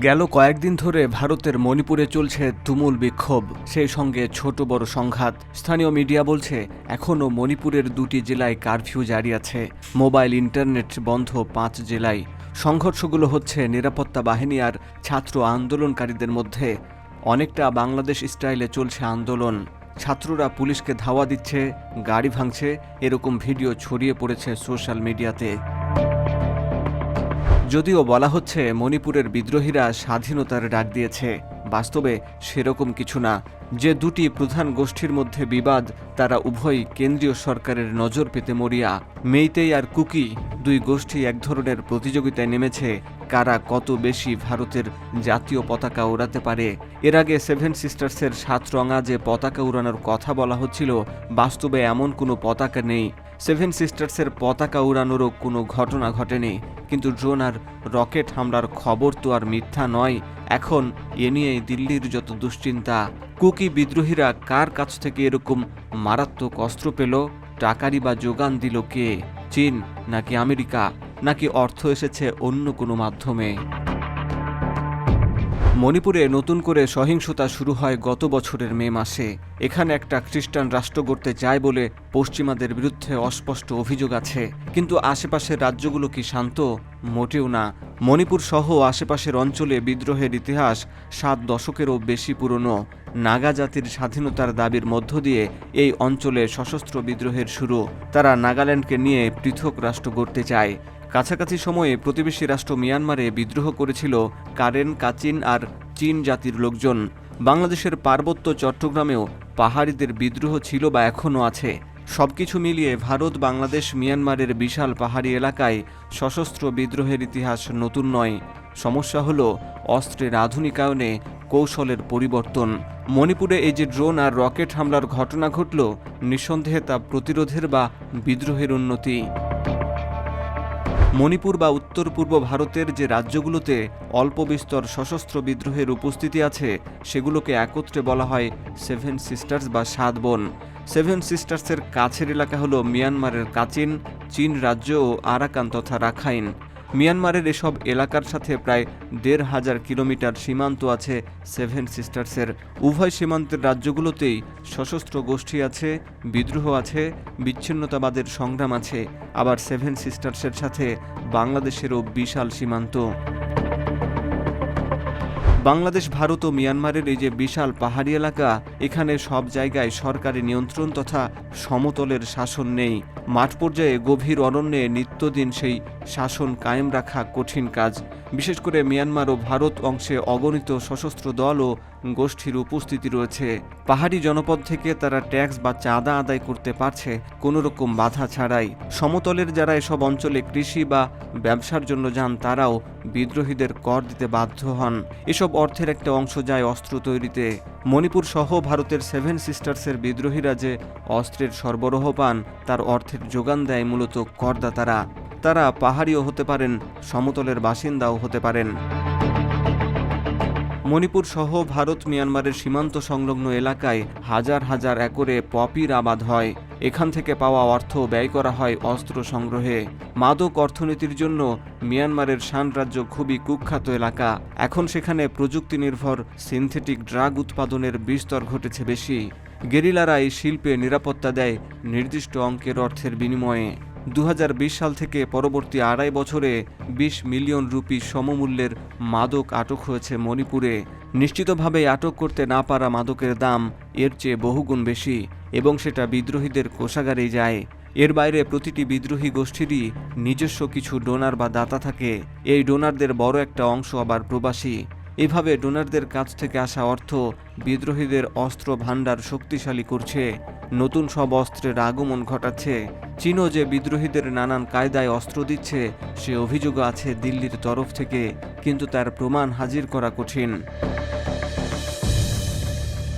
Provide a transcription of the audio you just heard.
গেল কয়েকদিন ধরে ভারতের মণিপুরে চলছে তুমুল বিক্ষোভ। সেই সঙ্গে ছোট বড় সংঘাত। স্থানীয় মিডিয়া বলছে, এখনও মণিপুরের দুটি জেলায় কারফিউ জারি আছে। মোবাইল ইন্টারনেট বন্ধ পাঁচ জেলায়। সংঘর্ষগুলো হচ্ছে নিরাপত্তা বাহিনী আর ছাত্র আন্দোলনকারীদের মধ্যে। অনেকটা বাংলাদেশ স্টাইলে চলছে আন্দোলন। ছাত্ররা পুলিশকে ধাওয়া দিচ্ছে, গাড়ি ভাঙছে, এরকম ভিডিও ছড়িয়ে পড়েছে সোশ্যাল মিডিয়াতে। যদিও বলা হচ্ছে মণিপুরের বিদ্রোহীরা স্বাধীনতার ডাক দিয়েছে, বাস্তবে সেরকম কিছু না। যে দুটি প্রধান গোষ্ঠীর মধ্যে বিবাদ, তারা উভয়ই কেন্দ্রীয় সরকারের নজর পেতে মরিয়া। মেইতেই আর কুকি দুই গোষ্ঠী এক ধরনের প্রতিযোগিতায় নেমেছে, কারা কত বেশি ভারতের জাতীয় পতাকা ওড়াতে পারে। এর আগে সেভেন সিস্টার্সের সাত রঙা যে পতাকা উড়ানোর কথা বলা হচ্ছিল, বাস্তবে এমন কোনো পতাকা নেই। সেভেন সিস্টার্সের পতাকা উড়ানোরও কোনো ঘটনা ঘটেনি। কিন্তু ড্রোন আর রকেট হামলার খবর তো আর মিথ্যা নয়। এখন এ নিয়ে দিল্লির যত দুশ্চিন্তা, কুকি বিদ্রোহীরা কার কাছ থেকে এরকম মারাত্মক অস্ত্র পেল, টাকারি বা যোগান দিল কে? চীন, নাকি আমেরিকা, নাকি অর্থ এসেছে অন্য কোনো মাধ্যমে? মণিপুরে নতুন করে সহিংসতা শুরু হয় গত বছরের মে মাসে। এখানে একটা খ্রিস্টান রাষ্ট্র গড়তে চায় বলে পশ্চিমাদের বিরুদ্ধে অস্পষ্ট অভিযোগ আছে। কিন্তু আশেপাশের রাজ্যগুলো কি শান্ত? মোটেও না। মণিপুর সহ আশেপাশের অঞ্চলে বিদ্রোহের ইতিহাস সাত দশকেরও বেশি পুরনো। নাগা জাতির স্বাধীনতার দাবির মধ্য দিয়ে এই অঞ্চলে সশস্ত্র বিদ্রোহের শুরু। তারা নাগাল্যান্ডকে নিয়ে পৃথক রাষ্ট্র গড়তে চায়। কাছাকাছি সময়ে প্রতিবেশী রাষ্ট্র মিয়ানমারে বিদ্রোহ করেছিল কারেন, কাচিন আর চীন জাতির লোকজন। বাংলাদেশের পার্বত্য চট্টগ্রামেও পাহাড়িদের বিদ্রোহ ছিল বা এখনও আছে। সবকিছু মিলিয়ে ভারত, বাংলাদেশ, মিয়ানমারের বিশাল পাহাড়ি এলাকায় সশস্ত্র বিদ্রোহের ইতিহাস নতুন নয়। সমস্যা হল অস্ত্রের আধুনিকায়নে কৌশলের পরিবর্তন। মণিপুরে এই যে ড্রোন আর রকেট হামলার ঘটনা ঘটল, নিঃসন্দেহে তা প্রতিরোধের বা বিদ্রোহের উন্নতি। মণিপুর বা উত্তর পূর্ব ভারতের যে রাজ্যগুলোতে অল্প বিস্তর সশস্ত্র বিদ্রোহের উপস্থিতি আছে, সেগুলোকে একত্রে বলা হয় সেভেন সিস্টার্স বা সাত বোন। সেভেন সিস্টার্সের কাছের এলাকা হল মিয়ানমারের কাচিন, চীন রাজ্য ও আরাকান তথা রাখাইন। মিয়ানমারের এসব এলাকার সাথে প্রায় দেড় হাজার কিলোমিটার সীমান্ত আছে সেভেন সিস্টার্সের। উভয় সীমান্তের রাজ্যগুলোতেই সশস্ত্র গোষ্ঠী আছে, বিদ্রোহ আছে, বিচ্ছিন্নতাবাদের সংগ্রাম আছে। আবার সেভেন সিস্টার্সের সাথে বাংলাদেশেরও বিশাল সীমান্ত। বাংলাদেশ, ভারত ও মিয়ানমারের এই যে বিশাল পাহাড়ি এলাকা, এখানে সব জায়গায় সরকারি নিয়ন্ত্রণ তথা সমতলের শাসন নেই। মাঠ পর্যায়ে গভীর অরণ্যে নিত্যদিন সেই শাসন কায়েম রাখা কঠিন কাজ। বিশেষ করে মিয়ানমার ও ভারত অংশে অগণিত সশস্ত্র দল ও গোষ্ঠীর উপস্থিতি রয়েছে। পাহাড়ি জনপদ থেকে তারা ট্যাক্স বা চাঁদা আদায় করতে পারছে, কোনো রকম বাধা ছাড়াই। সমতলের যারা এসব অঞ্চলে কৃষি বা ব্যবসার জন্য যান, তারাও বিদ্রোহীদের কর দিতে বাধ্য হন। এসব অর্থের একটা অংশ যায় অস্ত্র তৈরিতে। মণিপুর সহ ভারতের সেভেন সিস্টার্সের বিদ্রোহীরা যে অস্ত্রের সরবরাহ পান, তার অর্থের যোগান দেয় মূলত করদাতারা। তারা পাহাড়িও হতে পারেন, সমতলের বাসিন্দাও হতে পারেন। মণিপুর সহ ভারত মিয়ানমারের সীমান্ত সংলগ্ন এলাকায় হাজার হাজার একরে পপির আবাদ হয়। এখান থেকে পাওয়া অর্থ ব্যয় করা হয় অস্ত্র সংগ্রহে। মাদক অর্থনীতির জন্য মিয়ানমারের শান রাজ্য খুবই কুখ্যাত এলাকা। এখন সেখানে প্রযুক্তি নির্ভর সিনথেটিক ড্রাগ উৎপাদনের বিস্তর ঘটেছে বেশি। গেরিলারা এই শিল্পে নিরাপত্তা দেয় নির্দিষ্ট অঙ্কের অর্থের বিনিময়ে। দু হাজার বিশ সাল থেকে পরবর্তী আড়াই বছরে ২০ মিলিয়ন রুপি সমমূল্যের মাদক আটক হয়েছে মণিপুরে। নিশ্চিতভাবে আটক করতে না পারা মাদকের দাম এর চেয়ে বহুগুণ বেশি এবং সেটা বিদ্রোহীদের কোষাগারেই যায়। এর বাইরে প্রতিটি বিদ্রোহী গোষ্ঠীরই নিজস্ব কিছু ডোনার বা দাতা থাকে। এই ডোনারদের বড় একটা অংশ আবার প্রবাসী। এভাবে ডোনারদের কাছ থেকে আসা অর্থ বিদ্রোহীদের অস্ত্র ভাণ্ডার শক্তিশালী করছে। নতুন সব অস্ত্রের আগমন ঘটাচ্ছে। চীনও যে বিদ্রোহীদের নানান কায়দায় অস্ত্র দিচ্ছে, সে অভিযোগ আছে দিল্লির তরফ থেকে, কিন্তু তার প্রমাণ হাজির করা কঠিন।